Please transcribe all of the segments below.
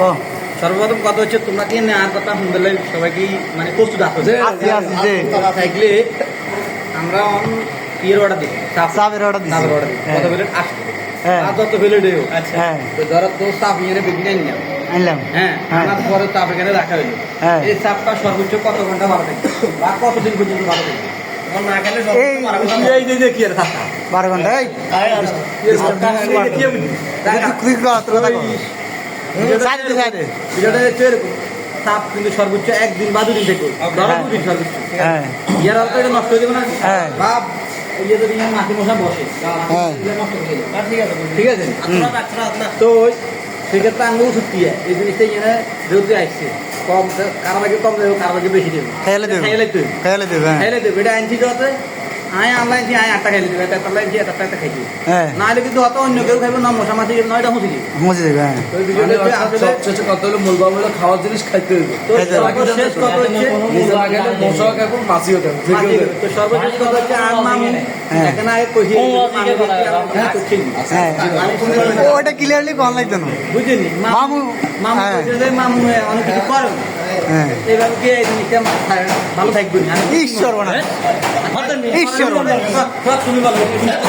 ও। সর্বপ্রথম কথা হচ্ছে তোমরা কি নেওয়ার কথা শুনলে সবাই কি মানে প্রস্তুত। থাকলে আমরা ইয়ের অর্ডার দিই। সাপের। সাপের অর্ডার দিই। হ্যাঁ। কত প্লেট আসবে হ্যাঁ। আর যত প্লেট দেও। আচ্ছা। হ্যাঁ। তো ধরো তো সাপ নিয়ে বেগিনে নিয়ে আনলাম। হ্যাঁ। হ্যাঁ। আনার পরে চাপ এখানে রাখা হইল। হ্যাঁ। এই চাপটা সর্বোচ্চ কত ঘণ্টা ভালো থাকবে বা কতদিন পর্যন্ত ভালো থাকবে না এই- যে কি আর বারো ঘণ্টা এই। তুই কর, তোর কথা? কর। সাইডে দে, সাইডে। ভিডিওটা হচ্ছে এরকম চাপ কিন্তু সর্বোচ্চ একদিন বা দুদিন থেকে। ধরো। দুদিন সর্বোচ্চ। হ্যাঁ। ইয়ার অল্প এটা নষ্ট হয়ে যাবে না। বা ইয়ে যদি মাটি মশা বসে নষ্ট হয়ে যাবে। ঠিক আছে ঠিক আছে? তো সেক্ষেত্রে হয়? এই জিনিসটা যেহেতু আসছে কম কারও আগে কম দেবো কারও আগে বেশি দেবো। খেয়ালে দেবে। খেয়ালে দেবে। খেয়ালে দেবে হ্যাঁ। খাইলে দেবে। এটা আনছি যত আয় আল্লাহ আনছি আয় আটটা খাইলে দেবে একটা আল্লাহ আনছি একটা খাইছি হ্যাঁ। নাহলে কিন্তু অত অন্য কেউ খাইবে না মশা মাছি নয়টা হুঁচি দিবে মুছে দেবে হ্যাঁ। সবচেয়ে কথা হলো মূল বাবা হলো খাওয়ার জিনিস খাইতে হইবে। তো খাইতে কথা হচ্ছে না মশাও খাব মাছিও খাব যে। তো সর্বশেষ কথা হচ্ছে আর হ্যাঁ। এখানে আগে কইছি হ্যাঁ। ওটা ক্লিয়ারলি কম লাগতো না। বুঝিনি মামু, মামু হ্যাঁ। যে মামু অনেক কিছু করে। হ্যাঁ। ভালো থাকবে ঈশ্বর বানা ঈশ্বর বানা তুমি ভালো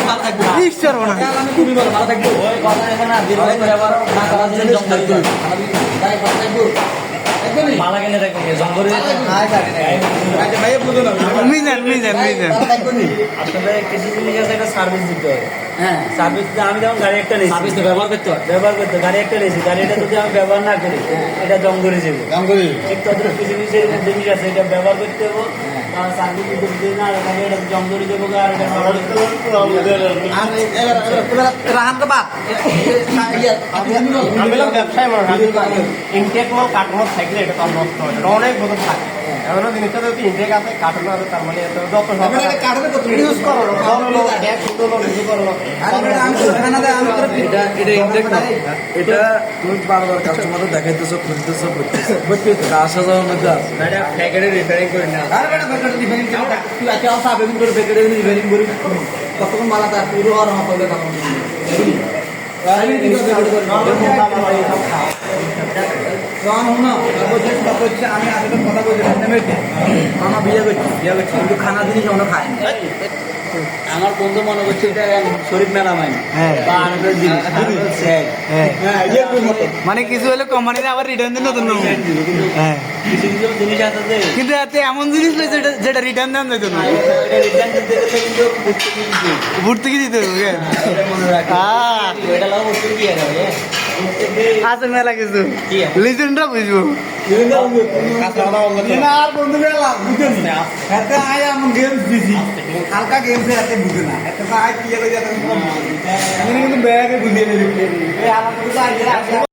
ভালো ঈশ্বর বানা তুমি ভালো ভালো থাকব। ভাই বুঝো না। মিজান মিজান মিজান আসলে কিছু জিনিস আছে একটা সার্ভিস দিতে হয়। হ্যাঁ। সার্ভিস আমি যেমন গাড়ি একটা নিয়েছি। সার্ভিস ব্যবহার করতে হয়। ব্যবহার করতে গাড়ি একটা নিয়েছি। গাড়িটা যদি আমি ব্যবহার না করি এটা জং ধরে যাবে। ঠিক তত কিছু কিছু জিনিস আছে এটা ব্যবহার করতে হব। জং ধরে ব্যবসায়ী এটা তো নষ্ট হয় অনেক বছর থাকে। এমন জিনিসটা যদি ইনটেক আছে কার্টুন আছে তার মানে যত সব ইউজ করো। এক শুধু ইউজ করো। এটা এটা ইনটেক না। এটা তুমি বারবার কাস্টমারকে দেখাইতেছো খুঁজতেছো করতেছো আসা যাওয়ার মধ্যে আছে। এটা প্যাকেটে রিপেয়ারিং করে না কতক্ষণ মালা তার পুরো আর আমার করলে তখন আমি আসলে কথা বলছি আমার বিয়ে করছি বিয়ে করছি কিন্তু খানা জিনিস আমার বন্ধু মনে করছে এটা হ্যাঁ হ্যাঁ। হ্যাঁ। মানে কিছু হলে কোম্পানিতে আবার রিটার্ন দিন নতুন কিছু কিছু জিনিস আছে যে কিন্তু এতে এমন জিনিস লইছে যেটা রিটার্ন দেন যেত না? রিটার্ন দিতে গেলে কিন্তু হবে রাখি এটা লাভ আছে মেলা কিছু। লিজেন্ডরা বুঝব। আর বন্ধু গেলাম বুঝেন না? এতে আয় এমন গেমস দিছি হালকা গেমস এতে বুঝে না। এতে আয় কি এলো যাতে কিন্তু ব্যাগে বুঝিয়ে নেবে আমার তো আইডিয়া